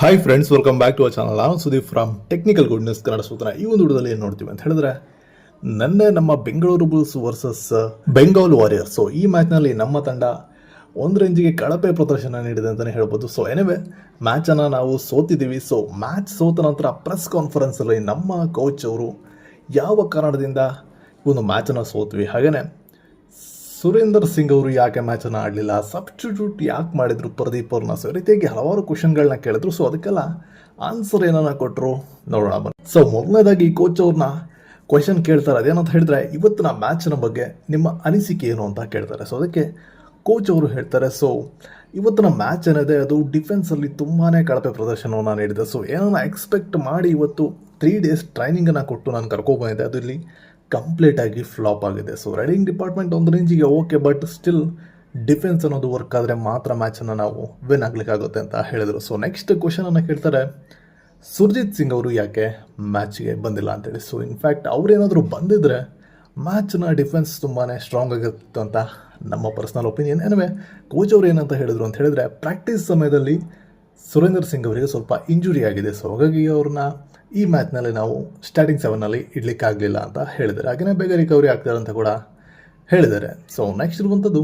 Hi friends welcome back to our channel ನಾನು Sudeep from technical goodness Kannada ಸೂತ್ರ ಈ ಒಂದು ಹುಡುಗದಲ್ಲಿ ಏನು ನೋಡ್ತೀವಿ ಅಂತ ಹೇಳಿದ್ರೆ, ನನ್ನ ನಮ್ಮ Bengaluru Bulls versus Bengal Warriors so ಈ ಮ್ಯಾಚ್ನಲ್ಲಿ ನಮ್ಮ ತಂಡ ಒಂದು ರೇಂಜಿಗೆ ಕಳಪೆ ಪ್ರದರ್ಶನ ನೀಡಿದೆ ಅಂತಲೇ ಹೇಳ್ಬೋದು. ಸೊ ಎನಿವೆ ಮ್ಯಾಚನ್ನು ನಾವು ಸೋತಿದ್ದೀವಿ. ಸೊ ಮ್ಯಾಚ್ ಸೋತ ನಂತರ ಪ್ರೆಸ್ ಕಾನ್ಫರೆನ್ಸಲ್ಲಿ ನಮ್ಮ ಕೋಚ್ ಅವರು ಯಾವ ಕಾರಣದಿಂದ ಒಂದು ಮ್ಯಾಚನ್ನು ಸೋತ್ವಿ? ಹಾಗೆಯೇ ಸುರೇಂದರ್ ಸಿಂಗ್ ಅವರು ಯಾಕೆ ಮ್ಯಾಚನ್ನು ಆಡಲಿಲ್ಲ? ಸಬ್ಸ್ಟಿಟ್ಯೂಟ್ ಯಾಕೆ ಮಾಡಿದ್ರು ಪ್ರದೀಪ್ ಅವ್ರನ್ನ ಸೊ ರೀತಿಯಾಗಿ ಹಲವಾರು ಕ್ವಶನ್ಗಳನ್ನ ಕೇಳಿದ್ರು. ಸೊ ಅದಕ್ಕೆಲ್ಲ ಆನ್ಸರ್ ಏನನ್ನ ಕೊಟ್ಟರು ನೋಡೋಣ ಬನ್ನಿ. ಸೊ ಮೊದಲನೇದಾಗಿ ಕೋಚ್ ಅವ್ರನ್ನ ಕ್ವಶನ್ ಕೇಳ್ತಾರೆ. ಅದೇನಂತ ಹೇಳಿದ್ರೆ, ಇವತ್ತಿನ ಮ್ಯಾಚ್ನ ಬಗ್ಗೆ ನಿಮ್ಮ ಅನಿಸಿಕೆ ಏನು ಅಂತ ಕೇಳ್ತಾರೆ. ಸೊ ಅದಕ್ಕೆ ಕೋಚ್ ಅವರು ಹೇಳ್ತಾರೆ ಸೊ ಇವತ್ತಿನ ಮ್ಯಾಚ್ ಏನಿದೆ? ಅದು ಡಿಫೆನ್ಸಲ್ಲಿ ತುಂಬಾ ಕಳಪೆ ಪ್ರದರ್ಶನವನ್ನು ನೀಡಿದೆ. ಸೊ ಏನನ್ನ ಎಕ್ಸ್ಪೆಕ್ಟ್ ಮಾಡಿ ಇವತ್ತು ತ್ರೀ ಡೇಸ್ ಟ್ರೈನಿಂಗನ್ನು ಕೊಟ್ಟು ನಾನು ಕರ್ಕೊಬಂದಿದ್ದೆ ಅದು ಇಲ್ಲಿ ಕಂಪ್ಲೀಟ್ ಆಗಿ ಫ್ಲಾಪ್ ಆಗಿದೆ. ಸೊ ರೈಡಿಂಗ್ ಡಿಪಾರ್ಟ್ಮೆಂಟ್ ಒಂದು ರೇಂಜಿಗೆ ಓಕೆ ಬಟ್ ಸ್ಟಿಲ್ ಡಿಫೆನ್ಸ್ ಅನ್ನೋದು ವರ್ಕ್ ಆದರೆ ಮಾತ್ರ ಮ್ಯಾಚನ್ನು ನಾವು ವಿನ್ ಆಗಲಿಕ್ಕಾಗುತ್ತೆ ಅಂತ ಹೇಳಿದರು. ಸೊ ನೆಕ್ಸ್ಟ್ ಕ್ವಶನನ್ನು ಕೇಳ್ತಾರೆ, ಸುರ್ಜಿತ್ ಸಿಂಗ್ ಅವರು ಯಾಕೆ ಮ್ಯಾಚ್ಗೆ ಬಂದಿಲ್ಲ? ಅಂತೇಳಿ. ಸೊ ಇನ್ಫ್ಯಾಕ್ಟ್ ಅವರೇನಾದರೂ ಬಂದಿದ್ದರೆ ಮ್ಯಾಚ್ನ ಡಿಫೆನ್ಸ್ ತುಂಬಾ ಸ್ಟ್ರಾಂಗ್ ಆಗಿತ್ತು ಅಂತ ನಮ್ಮ ಪರ್ಸ್ನಲ್ ಒಪಿನಿಯನ್ ಏನೇ ಕೋಚ್ ಅವರು ಏನಂತ ಹೇಳಿದ್ರು ಅಂತ ಹೇಳಿದ್ರೆ ಪ್ರಾಕ್ಟೀಸ್ ಸಮಯದಲ್ಲಿ ಸುರೇಂದ್ರ ಸಿಂಗ್ ಅವರಿಗೆ ಸ್ವಲ್ಪ ಇಂಜುರಿ ಆಗಿದೆ. ಸೊ ಹಾಗಾಗಿ ಅವ್ರನ್ನ ಈ ಮ್ಯಾಚ್ನಲ್ಲಿ ನಾವು ಸ್ಟಾರ್ಟಿಂಗ್ ಸೆವೆನ್ನಲ್ಲಿ ಇಡ್ಲಿಕ್ಕಾಗಲಿಲ್ಲ ಅಂತ ಹೇಳಿದ್ದಾರೆ. ಹಾಗೆಯೇ ಬೇಗ ರಿಕವರಿ ಆಗ್ತಾರೆ ಅಂತ ಕೂಡ ಹೇಳಿದ್ದಾರೆ. ಸೊ ನೆಕ್ಸ್ಟ್ ಇರುವಂಥದ್ದು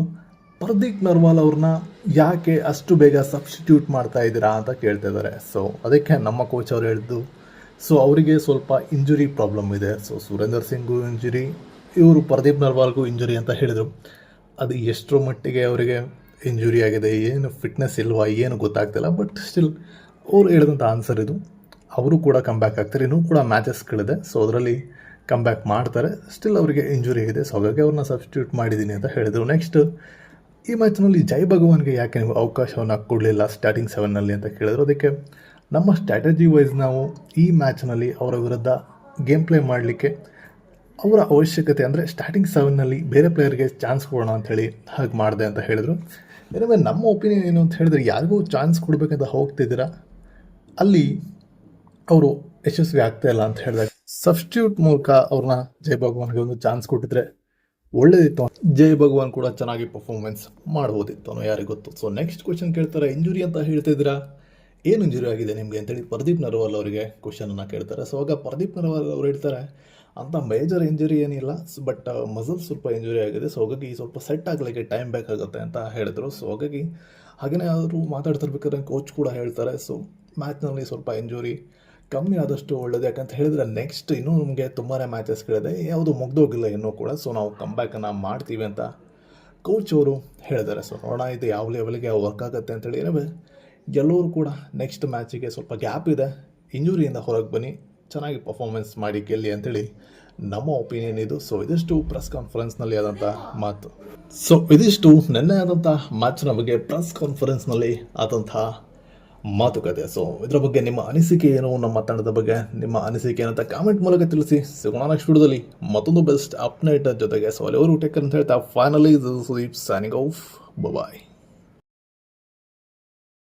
ಪ್ರದೀಪ್ ನರ್ವಾಲ್ ಅವ್ರನ್ನ ಯಾಕೆ ಅಷ್ಟು ಬೇಗ ಸಬ್ಸ್ಟಿಟ್ಯೂಟ್ ಮಾಡ್ತಾ ಇದ್ದೀರಾ ಅಂತ ಕೇಳ್ತಾ ಇದ್ದಾರೆ. ಸೊ ಅದಕ್ಕೆ ನಮ್ಮ ಕೋಚ್ ಅವರು ಹೇಳಿದ್ದು ಸೊ ಅವರಿಗೆ ಸ್ವಲ್ಪ ಇಂಜುರಿ ಪ್ರಾಬ್ಲಮ್ ಇದೆ. ಸೊ ಸುರೇಂದರ್ ಸಿಂಗು ಇಂಜುರಿ ಇವರು ಪ್ರದೀಪ್ ನರ್ವಾಲ್ಗೂ ಇಂಜುರಿ ಅಂತ ಹೇಳಿದರು. ಅದು ಎಷ್ಟರ ಮಟ್ಟಿಗೆ ಅವರಿಗೆ ಇಂಜುರಿ ಆಗಿದೆ, ಏನು ಫಿಟ್ನೆಸ್ ಇಲ್ವಾ, ಏನು ಗೊತ್ತಾಗ್ತಿಲ್ಲ ಬಟ್ ಸ್ಟಿಲ್ ಅವ್ರು ಹೇಳಿದಂಥ ಆನ್ಸರ್ ಇದು. ಅವರು ಕೂಡ ಕಮ್ ಬ್ಯಾಕ್ ಆಗ್ತಾರೆ. ಇನ್ನೂ ಕೂಡ ಮ್ಯಾಚಸ್ಗಳಿದೆ ಸೊ ಅದರಲ್ಲಿ ಕಮ್ ಬ್ಯಾಕ್ ಮಾಡ್ತಾರೆ. ಸ್ಟಿಲ್ ಅವರಿಗೆ ಇಂಜುರಿ ಇದೆ. ಸೊ ಹಾಗಾಗಿ ಅವ್ರನ್ನ ಸಬ್ಸ್ಟಿಟ್ಯೂಟ್ ಮಾಡಿದ್ದೀನಿ ಅಂತ ಹೇಳಿದರು. ನೆಕ್ಸ್ಟ್ ಈ ಮ್ಯಾಚ್ನಲ್ಲಿ ಜೈ ಭಗವಾನ್ಗೆ ಯಾಕೆ ನೀವು ಅವಕಾಶವನ್ನು ಕೊಡಲಿಲ್ಲ ಸ್ಟಾರ್ಟಿಂಗ್ ಸೆವೆನ್ನಲ್ಲಿ ಅಂತ ಕೇಳಿದ್ರು. ಅದಕ್ಕೆ ನಮ್ಮ ಸ್ಟ್ರಾಟಜಿ ವೈಸ್ ನಾವು ಈ ಮ್ಯಾಚ್ನಲ್ಲಿ ಅವರ ವಿರುದ್ಧ ಗೇಮ್ ಪ್ಲೇ ಮಾಡಲಿಕ್ಕೆ ಅವರ ಅವಶ್ಯಕತೆ ಅಂದರೆ ಸ್ಟಾರ್ಟಿಂಗ್ ಸೆವೆನ್ನಲ್ಲಿ ಬೇರೆ ಪ್ಲೇಯರ್ಗೆ ಚಾನ್ಸ್ ಕೊಡೋಣ ಅಂಥೇಳಿ ಹಾಗೆ ಮಾಡಿದೆ ಅಂತ ಹೇಳಿದರು. ಏನಂದರೆ ನಮ್ಮ ಒಪಿನಿಯನ್ ಏನು ಅಂತ ಹೇಳಿದ್ರೆ, ಯಾರಿಗೂ ಚಾನ್ಸ್ ಕೊಡಬೇಕಂತ ಹೋಗ್ತಿದ್ದೀರಾ ಅಲ್ಲಿ ಅವರು ಯಶಸ್ವಿ ಆಗ್ತಾ ಇಲ್ಲ ಅಂತ ಹೇಳಿದಾಗ ಸಬ್ಸ್ಟಿಟ್ಯೂಟ್ ಮೂಲಕ ಅವ್ರನ್ನ ಜೈ ಭಗವಾನ್ಗೆ ಒಂದು ಚಾನ್ಸ್ ಕೊಟ್ಟಿದ್ರೆ ಒಳ್ಳೇದಿತ್ತು ಜೈ ಭಗವಾನ್ ಕೂಡ ಚೆನ್ನಾಗಿ ಪರ್ಫಾರ್ಮೆನ್ಸ್ ಮಾಡ್ಬೋದಿತ್ತು ಅನ್ನೋ ಯಾರಿಗೆ ಗೊತ್ತು. ಸೊ ನೆಕ್ಸ್ಟ್ ಕ್ವಶನ್ ಕೇಳ್ತಾರೆ ಇಂಜುರಿ ಅಂತ ಹೇಳ್ತಿದ್ದೀರಾ ಏನು ಇಂಜುರಿ ಆಗಿದೆ ನಿಮಗೆ ಅಂತೇಳಿ ಪ್ರದೀಪ್ ನರ್ವಾಲ್ ಅವರಿಗೆ ಕ್ವಶನನ್ನು ಕೇಳ್ತಾರೆ. ಸೊ ಆಗ ಪ್ರದೀಪ್ ನರ್ವಾಲ್ ಅವರು ಹೇಳ್ತಾರೆ, ಅಂತ ಮೇಜರ್ ಇಂಜುರಿ ಏನಿಲ್ಲ ಬಟ್ ಮಸಲ್ ಸ್ವಲ್ಪ ಇಂಜುರಿ ಆಗಿದೆ. ಸೊ ಹಾಗಾಗಿ ಸ್ವಲ್ಪ ಸೆಟ್ ಆಗಲಿಕ್ಕೆ ಟೈಮ್ ಬೇಕಾಗುತ್ತೆ ಅಂತ ಹೇಳಿದರು. ಸೊ ಹಾಗಾಗಿ ಹಾಗೆಯೇ ಅವರು ಮಾತಾಡ್ತಿರ್ಬೇಕಾದ್ರೆ ಕೋಚ್ ಕೂಡ ಹೇಳ್ತಾರೆ. ಸೊ ಮ್ಯಾಚ್ನಲ್ಲಿ ಸ್ವಲ್ಪ ಇಂಜುರಿ ಕಮ್ಮಿ ಆದಷ್ಟು ಒಳ್ಳೇದು. ಯಾಕಂತ ಹೇಳಿದ್ರೆ ನೆಕ್ಸ್ಟ್ ಇನ್ನೂ ನಮಗೆ ತುಂಬಾ ಮ್ಯಾಚಸ್ಗಳಿದೆ ಯಾವುದು ಮುಗ್ದೋಗಿಲ್ಲ ಇನ್ನೂ ಕೂಡ. ಸೊ ನಾವು ಕಂಬ್ಯಾಕನ್ನು ಮಾಡ್ತೀವಿ ಅಂತ ಕೋಚ್ ಅವರು ಹೇಳಿದ್ದಾರೆ. ಸೊ ನೋಡೋಣ, ಇದು ಯಾವ ಲೆವೆಲ್ಗೆ ವರ್ಕ್ ಆಗುತ್ತೆ ಅಂತೇಳಿ ಏನೇ ಎಲ್ಲರೂ ಕೂಡ ನೆಕ್ಸ್ಟ್ ಮ್ಯಾಚಿಗೆ ಸ್ವಲ್ಪ ಗ್ಯಾಪ್ ಇದೆ. ಇಂಜುರಿಯಿಂದ ಹೊರಗೆ ಬನ್ನಿ. ಚೆನ್ನಾಗಿ ಪರ್ಫಾರ್ಮೆನ್ಸ್ ಮಾಡಿ ಗೆಲ್ಲಿ ಅಂತೇಳಿ ನಮ್ಮ ಒಪಿನಿಯನ್ ಇದು. ಸೊ ಇದಿಷ್ಟು ಪ್ರೆಸ್ ಕಾನ್ಫರೆನ್ಸ್ನಲ್ಲಿ ಆದಂಥ ಮಾತು. ಸೊ ಇದಿಷ್ಟು ನಿನ್ನೆ ಆದಂಥ ಮ್ಯಾಚ್ನ ಬಗ್ಗೆ ಪ್ರೆಸ್ ಕಾನ್ಫರೆನ್ಸ್ನಲ್ಲಿ ಆದಂತಹ ಮಾತುಕತೆ ಸೊ, ಇದರ ಬಗ್ಗೆ ನಿಮ್ಮ ಅನಿಸಿಕೆ ಏನು ನಮ್ಮ ತಂಡದ ಬಗ್ಗೆ ನಿಮ್ಮ ಅನಿಸಿಕೆ ಏನಂತ ಕಾಮೆಂಟ್ ಮೂಲಕ ತಿಳಿಸಿ. ಸಿಗೋಣ ನೆಕ್ಸ್ಟ್ ವಿಡಿಯೋದಲ್ಲಿ. ಮತ್ತೊಂದು ಬೆಸ್ಟ್ ಅಪ್ಡೇಟ್ ಜೊತೆಗೆ ಸೊ ಅಲ್ಲಿ ಅವರು ಟೇಕ್ ಅಂತ ಹೇಳ್ತಾ finally Sudeep signing off bye